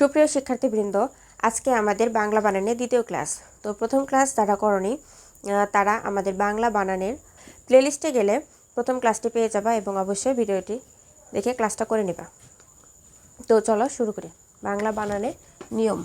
সুপ্রিয় শিক্ষার্থীবৃন্দ, আজকে আমাদের বাংলা বানানের দ্বিতীয় ক্লাস। তো প্রথম ক্লাস যারা করনি তারা আমাদের বাংলা বানানের প্লেলিস্টে গেলে প্রথম ক্লাসটি পেয়ে যাবা এবং অবশ্যই ভিডিওটি দেখে ক্লাসটা করে নেবা। তো চলো শুরু করি। বাংলা বানানের নিয়ম।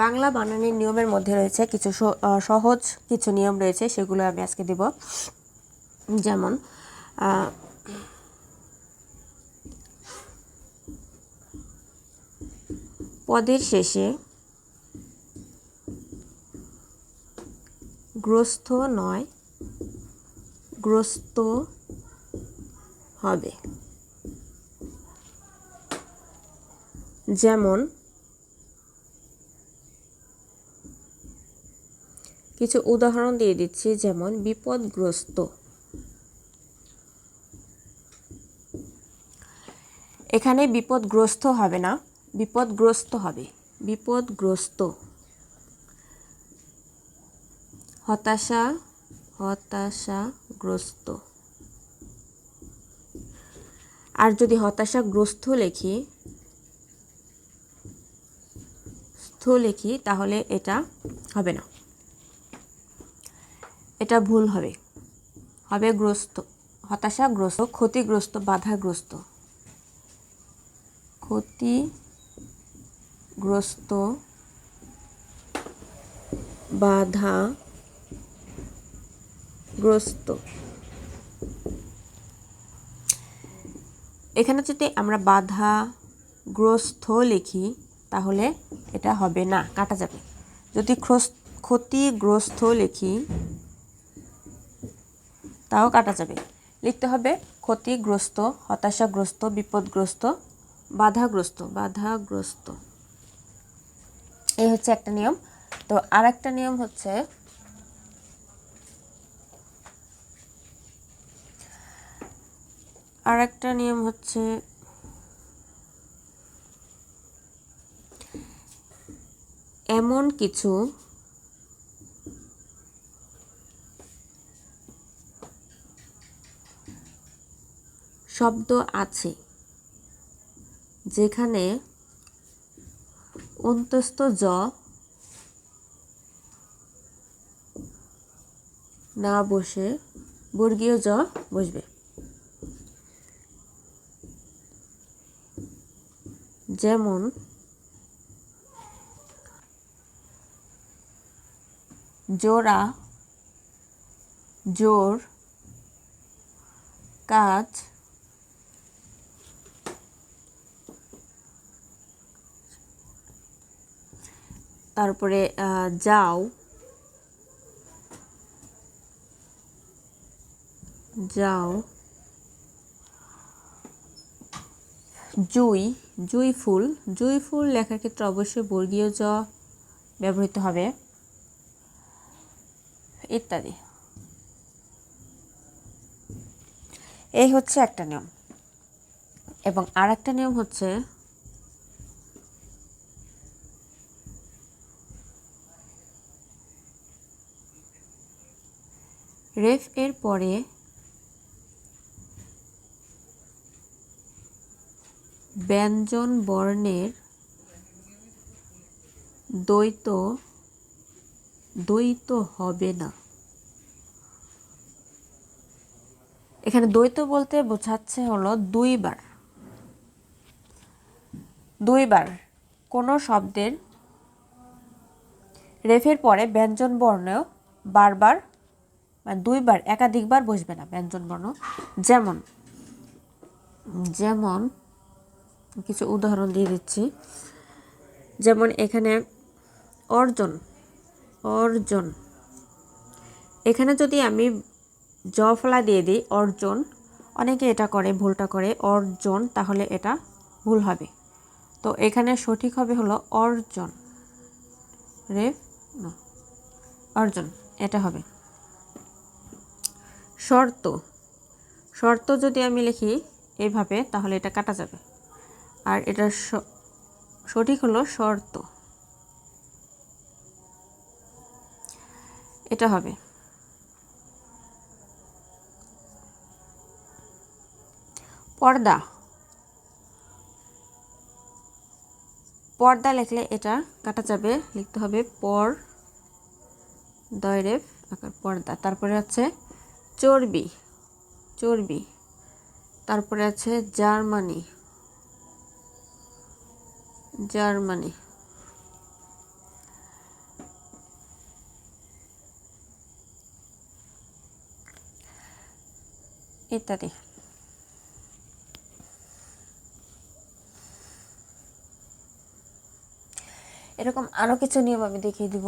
বাংলা বানানের নিয়মের মধ্যে রয়েছে কিছু সহজ কিছু নিয়ম রয়েছে, সেগুলো আমি আজকে দিব। যেমন পদের শেষে গ্রস্ত নয়, গ্রস্ত হবে। যেমন কিছু উদাহরণ দিয়ে দিচ্ছি, যেমন বিপদগ্রস্ত। এখানে বিপদগ্রস্ত হবে না, বিপদগ্রস্ত হবে, বিপদগ্রস্ত। হতাশা, হতাশাগ্রস্ত। আর যদি হতাশাগ্রস্ত লিখি, স্থ লিখি, তাহলে এটা হবে না। এটা ভুল হবে। হবে গ্রস্ত, হতাশাগ্রস্ত, ক্ষতিগ্রস্ত, বাধাগ্রস্ত। ক্ষতিগ্রস্ত বাধা গ্রস্ত এখানে যদি আমরা বাধা গ্রস্ত লিখি, তাহলে এটা হবে না, কাটা যাবে। যদি ক্ষতিগ্রস্ত লিখি তাও কাটা যাবে। লিখতে হবে ক্ষতিগ্রস্ত, হতাশাগ্রস্ত, বিপদগ্রস্ত, বাধাগ্রস্ত বাধাগ্রস্ত। এই হচ্ছে একটা নিয়ম। তো আর একটা নিয়ম হচ্ছে আর একটা নিয়ম হচ্ছে এমন কিছু শব্দ আছে যেখানে অন্তস্থ জ না বসে বর্গীয় জ বসবে। যেমন জোড়া জোর কাজ তারপরে যাও। যাও। জুই জুই ফুল। জুই ফুল লেখার ক্ষেত্রে অবশ্যই বর্গীয় জ ব্যবহৃত হবে। ইত্যাদি। এই হচ্ছে একটা নিয়ম। এবং আর একটা নিয়ম হচ্ছে রেফ এর পরে ব্যঞ্জন বর্ণের দ্বৈত দ্বৈত হবে না। এখানে দ্বৈত বলতে বোঝাচ্ছে হলো দুইবার। দুইবার কোনো শব্দের রেফের পরে ব্যঞ্জন বর্ণ বারবার মানে দুইবার, একাধিকবার বসবে না ব্যঞ্জন বর্ণ। যেমন যেমন, কিছু উদাহরণ দিয়ে দিচ্ছি। যেমন এখানে অর্জন অর্জন। এখানে যদি আমি জ ফলা দিয়ে দিই, অর্জন, অনেকে এটা করে, ভুলটা করে, অর্জন, তাহলে এটা ভুল হবে। তো এখানে সঠিক হবে হলো অর্জন। রে অর্জন, এটা হবে। শর্ত। শর্ত যদি আমি লিখি এইভাবে, তাহলে এটা কাটা যাবে। আর এটা সঠিক হলো শর্ত। এটা হবে। পর্দা। পর্দা লিখলে এটা কাটা যাবে। লিখতে হবে পর দয়রেফ আকার পর্দা। তারপরে আছে চর্বি চর্বি। তারপরে আছে জার্মানি জার্মানি। ইত্যাদি। এরকম আরও কিছু নিয়ম আমি দেখিয়ে দিব।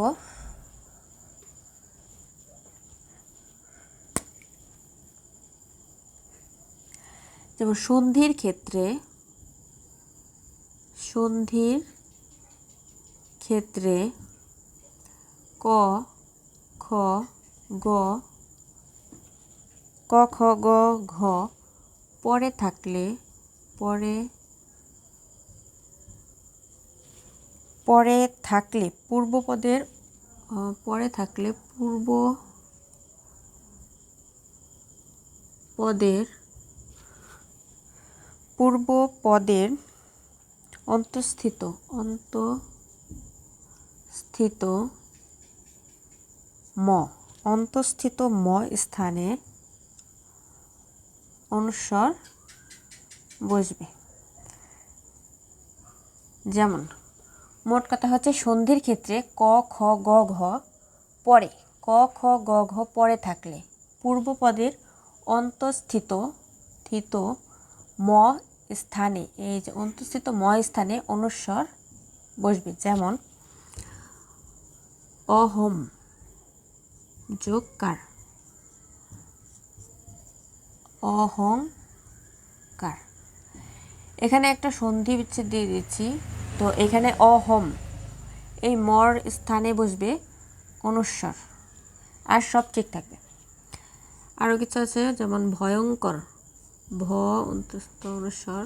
যেমন সন্ধির ক্ষেত্রে সন্ধির ক্ষেত্রে ক, খ, গ, ক, খ, গ, ঘ পরে থাকলে, পরে পরে থাকলে পূর্বপদের পরে থাকলে পূর্ব পদের পূর্ব পদের অন্তঃস্থিত অন্তঃস্থিত ম অন্তঃস্থিত ম স্থানে অনুস্বর বসবে। যেমন, মোট কথা হচ্ছে সন্ধির ক্ষেত্রে ক, খ, গ, ঘ পরে ক, খ, গ, ঘ পরে থাকলে পূর্বপদের অন্তঃস্থিত স্থিত ম স্থানে এই যে অন্তঃস্থিত ম স্থানে অনুস্বর বসবে, যেমন অহম যোগ কার অহংকার। এখানে একটা সন্ধি বিচ্ছেদ দিয়ে দিচ্ছি, তো এখানে অহম, এই মর স্থানে বসবে অনুস্বর, আর সব ঠিক থাকবে। আরও কিছু আছে, যেমন ভয়ঙ্কর। ভ অন্তস্থ অনুস্বর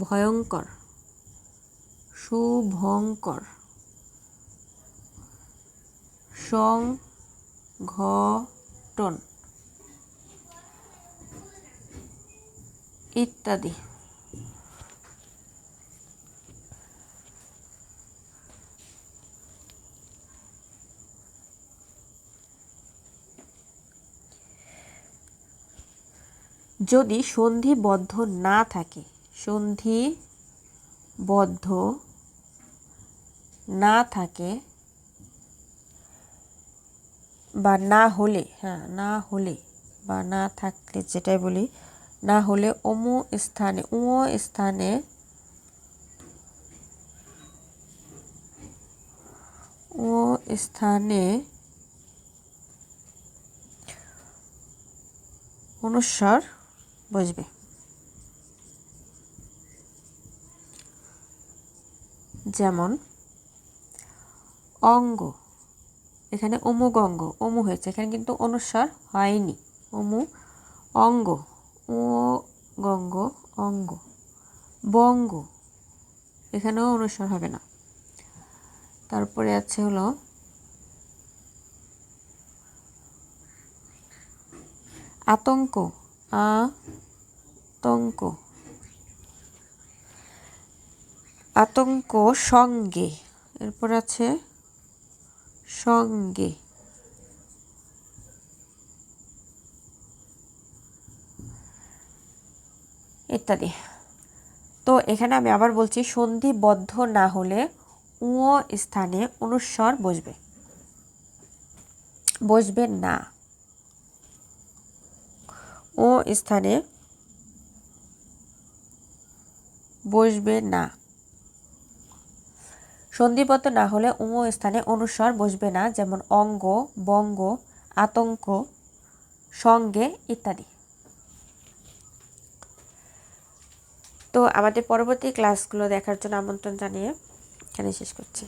ভয়ঙ্কর শুভঙ্কর সংঘটন ইত্যাদি। যদি সন্ধিবদ্ধ না থাকে সন্ধিবদ্ধ না থাকে বা না হলে হ্যাঁ না হলে বা না থাকলে যেটাই বলি, না হলে অমু স্থানে উ স্থানে ও স্থানে অনুস্বর বসবে। যেমন, অঙ্গ। এখানে অমুক অঙ্গ অমু হয়েছে। এখানে কিন্তু অনুস্বার হয়নি। অমু, অঙ্গ। ও, গঙ্গ, অঙ্গ। বঙ্গ। এখানেও অনুস্বার হবে না। তারপরে আছে হলো, আতঙ্ক। আতঙ্ক। আতঙ্ক সঙ্গে। এরপর আছে সঙ্গে। ইত্যাদি। তো এখানে আমি আবার বলছি সন্ধিবদ্ধ না হলে উ স্থানে অনুস্বর বসবে। বসবে না। ও স্থানে বসবে না। সন্ধিপত্র না হলে উম স্থানে অনুস্বর বসবে না, যেমন অঙ্গ, বঙ্গ, আতঙ্ক, সঙ্গে ইত্যাদি। তো আমাদের পরবর্তী ক্লাসগুলো দেখার জন্য আমন্ত্রণ জানিয়ে এখানে শেষ করছি।